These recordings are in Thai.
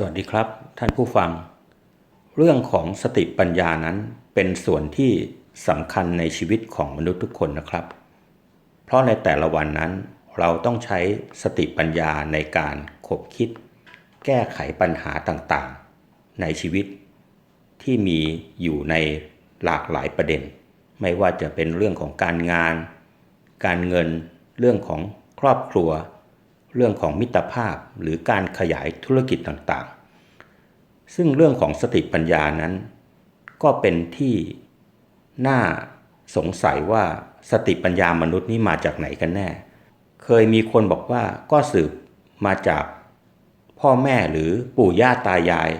สวัสดีครับท่านผู้ฟัง เรื่องของสติปัญญานั้นเป็นส่วนที่สำคัญในชีวิตของมนุษย์ทุกคนนะครับ เพราะในแต่ละวันนั้น เราต้องใช้สติปัญญาในการขบคิด แก้ไขปัญหาต่างๆ ในชีวิต ที่มีอยู่ในหลากหลายประเด็น ไม่ว่าจะเป็นเรื่องของการงาน การเงิน เรื่องของครอบครัว เรื่องของมิตรภาพหรือการขยายธุรกิจต่างๆ ซึ่งเรื่องของสติปัญญานั้น ก็เป็นที่น่าสงสัยว่าสติปัญญามนุษย์นี้มาจากไหนกันแน่ เคยมีคนบอกว่าก็สืบมาจากพ่อแม่หรือปู่ย่าตายาย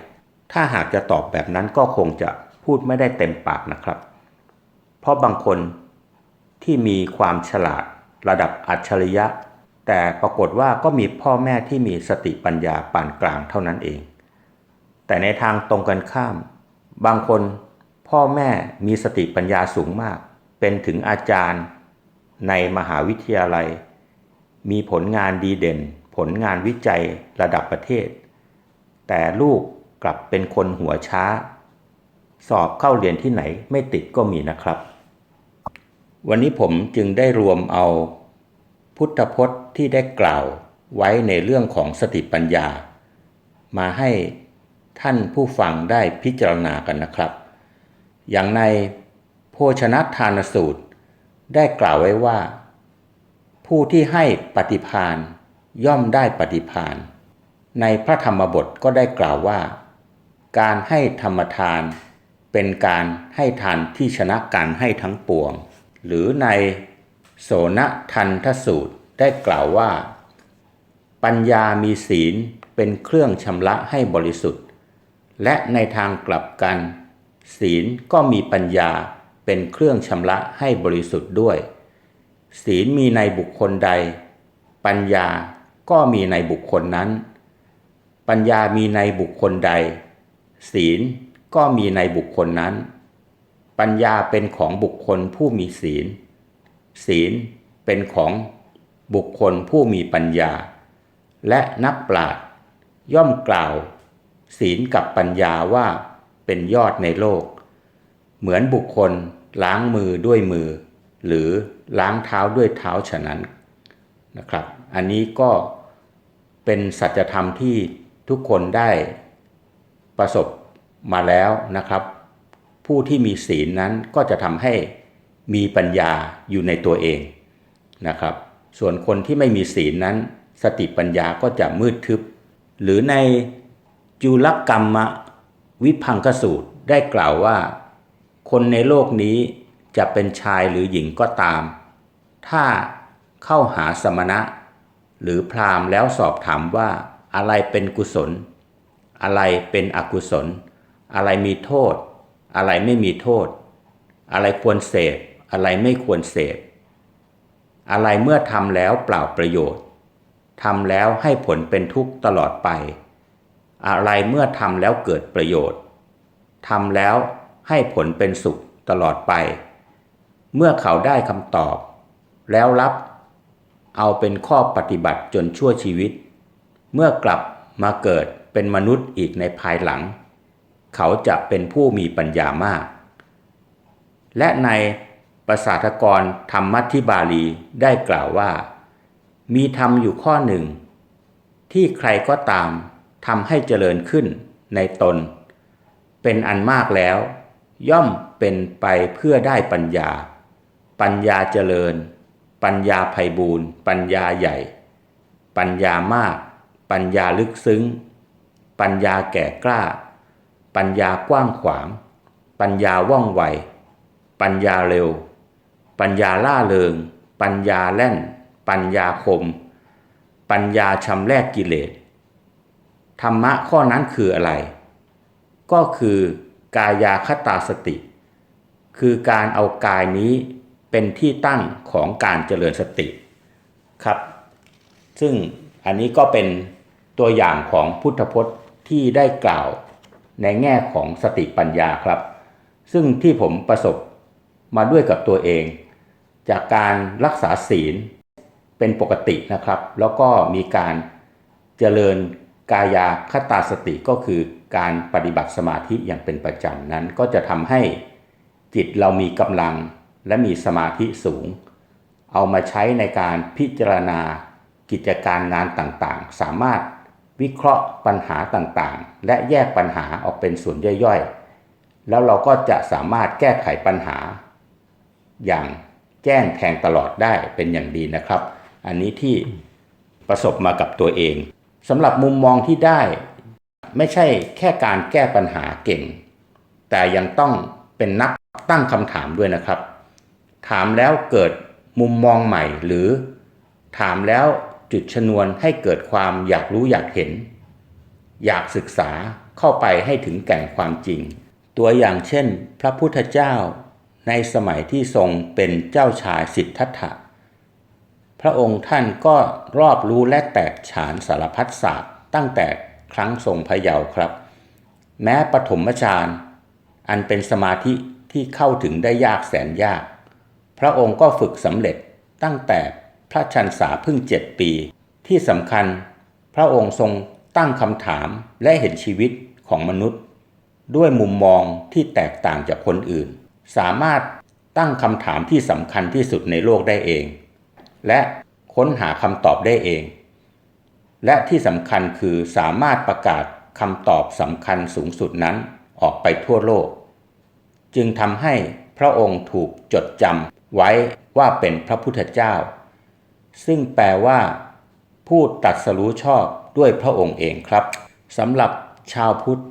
ถ้าหากจะตอบแบบนั้นก็คงจะพูดไม่ได้เต็มปากนะครับ เพราะบางคนที่มีความฉลาดระดับอัจฉริยะ แต่ปรากฏว่าก็มีพ่อแม่ที่มีสติปัญญาปานกลางเท่านั้นเอง แต่ในทางตรงกันข้าม บางคนพ่อแม่มีสติปัญญาสูงมาก เป็นถึงอาจารย์ในมหาวิทยาลัย มีผลงานดีเด่น ผลงานวิจัยระดับประเทศ แต่ลูกกลับเป็นคนหัวช้า สอบเข้าเรียนที่ไหนไม่ติดก็มีนะครับ วันนี้ผมจึงได้รวมเอา พุทธพจน์ที่ได้กล่าวไว้ในเรื่องของสติปัญญา มาให้ท่านผู้ฟังได้พิจารณากันนะครับ อย่างในโภชนะทานสูตร ได้กล่าวไว้ว่า ผู้ที่ให้ปฏิพานย่อมได้ปฏิพานในพระธรรมบทก็ได้กล่าวว่า การให้ธรรมทาน เป็นการให้ทานที่ชนะการให้ทั้งปวง หรือใน โสนทันทสูตรได้กล่าวว่า ปัญญามีศีลเป็นเครื่องชำระให้บริสุทธิ์ และในทางกลับกัน ศีลก็มีปัญญาเป็นเครื่องชำระให้บริสุทธิ์ด้วย ศีลมีในบุคคลใด ปัญญาก็มีในบุคคลนั้น ปัญญามีในบุคคลใด ศีลก็มีในบุคคลนั้น ปัญญาเป็นของบุคคลผู้มีศีล ศีลเป็นของบุคคลผู้มีปัญญา และนักปราชญ์ย่อมกล่าว ศีลกับปัญญาว่าเป็นยอดในโลก เหมือนบุคคลล้างมือด้วยมือ หรือล้างเท้าด้วยเท้าฉะนั้นนะครับ อันนี้ก็เป็นสัจธรรมที่ทุกคนได้ประสบมาแล้วนะครับ ผู้ที่มีศีลนั้นก็จะทำให้ มีปัญญาอยู่ในตัวเองนะครับ ส่วนคนที่ไม่มีศีลนั้น สติปัญญาก็จะมืดทึบ หรือในจุลกรรมวิพังคสูตรได้กล่าวว่า คนในโลกนี้จะเป็นชายหรือหญิงก็ตาม ถ้าเข้าหาสมณะ หรือพราหมณ์แล้วสอบถามว่าอะไรเป็นกุศล อะไรเป็นอกุศล อะไรมีโทษ อะไรไม่มีโทษ อะไรควรเสพ อะไรไม่ควรเสพ อะไรเมื่อทำแล้วเปล่าประโยชน์ทำแล้วให้ผลเป็นทุกข์ตลอดไป อะไรเมื่อทำแล้วเกิดประโยชน์ทำแล้วให้ผลเป็นสุขตลอดไป เมื่อเขาได้คำตอบ แล้วรับ เอาเป็นข้อปฏิบัติจนชั่วชีวิต เมื่อกลับมาเกิดเป็นมนุษย์อีกในภายหลัง เขาจะเป็นผู้มีปัญญามาก และใน ประสาทกรธรรมัทิบาลีได้กล่าวว่า มีธรรมอยู่ข้อหนึ่ง ที่ใครก็ตามทำให้เจริญขึ้นในตน เป็นอันมากแล้ว ย่อมเป็นไปเพื่อได้ปัญญา ปัญญาเจริญ ปัญญาไพบูรณ์ปัญญาใหญ่ ปัญญามาก ปัญญาลึกซึ้ง ปัญญาแก่กล้า ปัญญากว้างขวาง ปัญญาว่องไว ปัญญาเร็ว ปัญญาล่าเริง ปัญญาแล่น ปัญญาคม ปัญญาชำแรกกิเลส ธรรมะข้อนั้นคืออะไร ก็คือกายาคตาสติ คือการเอากายนี้เป็นที่ตั้งของการเจริญสติครับ ซึ่งอันนี้ก็เป็นตัวอย่างของพุทธพจน์ที่ได้กล่าวในแง่ของสติปัญญาครับ ซึ่งที่ผมประสบมาด้วยกับตัวเอง จากการรักษาศีลเป็นปกตินะครับ แล้วก็มีการเจริญกายาคตาสติก็คือการปฏิบัติสมาธิอย่างเป็นประจำนั้น ก็จะทำให้จิตเรามีกำลังและมีสมาธิสูง เอามาใช้ในการพิจารณากิจการงานต่างๆ สามารถวิเคราะห์ปัญหาต่างๆ และแยกปัญหาออกเป็นส่วนย่อยๆ แล้วเราก็จะสามารถแก้ไขปัญหา อย่าง แจ้งแทงตลอดได้เป็นอย่างดีนะครับ อันนี้ที่ประสบมากับตัวเองสำหรับมุมมองที่ได้ไม่ใช่แค่การแก้ปัญหาเก่ง แต่ยังต้องเป็นนักตั้งคำถามด้วยนะครับ ถามแล้วเกิดมุมมองใหม่หรือถามแล้วจุดชนวนให้เกิดความอยากรู้อยากเห็น อยากศึกษาเข้าไปให้ถึงแก่นความจริง ตัวอย่างเช่น พระพุทธเจ้า ในสมัยที่ทรงเป็นเจ้าชายสิทธัตถะ พระองค์ท่านก็รอบรู้และแตกฉานสารพัดศาสตร์ตั้งแต่ครั้งทรงพระเยาว์ครับ แม้ปฐมฌานอันเป็นสมาธิที่เข้าถึงได้ยากแสนยาก พระองค์ก็ฝึกสำเร็จตั้งแต่พระชันษาเพิ่งเจ็ดปี ที่สำคัญ พระองค์ทรงตั้งคำถามและเห็นชีวิตของมนุษย์ ด้วยมุมมองที่แตกต่างจากคนอื่น สามารถตั้งคำถามที่สำคัญที่สุดในโลกได้เอง และค้นหาคำตอบได้เอง และที่สำคัญคือสามารถประกาศคำตอบสำคัญสูงสุดนั้นออกไปทั่วโลก จึงทำให้พระองค์ถูกจดจำไว้ว่าเป็นพระพุทธเจ้า ซึ่งแปลว่าผู้ตัดสรู้ชอบด้วยพระองค์เองครับสำหรับชาวพุทธ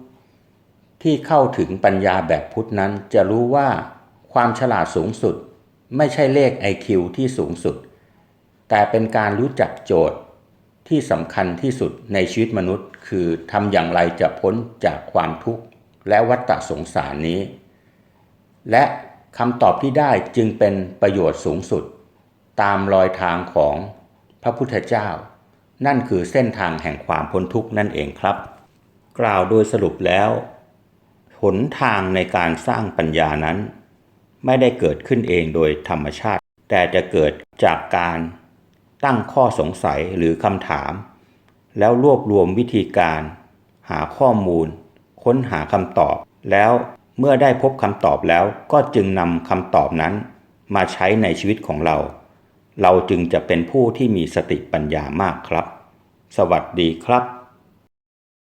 ที่เข้าถึงปัญญาแบบพุทธนั้นจะรู้ว่าความฉลาดสูงสุดไม่ใช่เลข IQ ที่สูงสุด แต่เป็นการรู้จักโจทย์ที่สำคัญที่สุดในชีวิตมนุษย์ คือทำอย่างไรจะพ้นจากความทุกข์และวัฏสงสารนี้ และคำตอบที่ได้จึงเป็นประโยชน์สูงสุด ตามรอยทางของพระพุทธเจ้า นั่นคือเส้นทางแห่งความพ้นทุกข์นั่นเองครับ กล่าวโดยสรุปแล้ว หนทางในการสร้างปัญญานั้น ไม่ได้เกิดขึ้นเองโดยธรรมชาติ แต่จะเกิดจากการตั้งข้อสงสัยหรือคำถาม แล้วรวบรวมวิธีการ หาข้อมูล ค้นหาคำตอบ แล้วเมื่อได้พบคำตอบแล้วก็จึงนำคำตอบนั้น มาใช้ในชีวิตของเรา เราจึงจะเป็นผู้ที่มีสติปัญญามากครับ สวัสดีครับ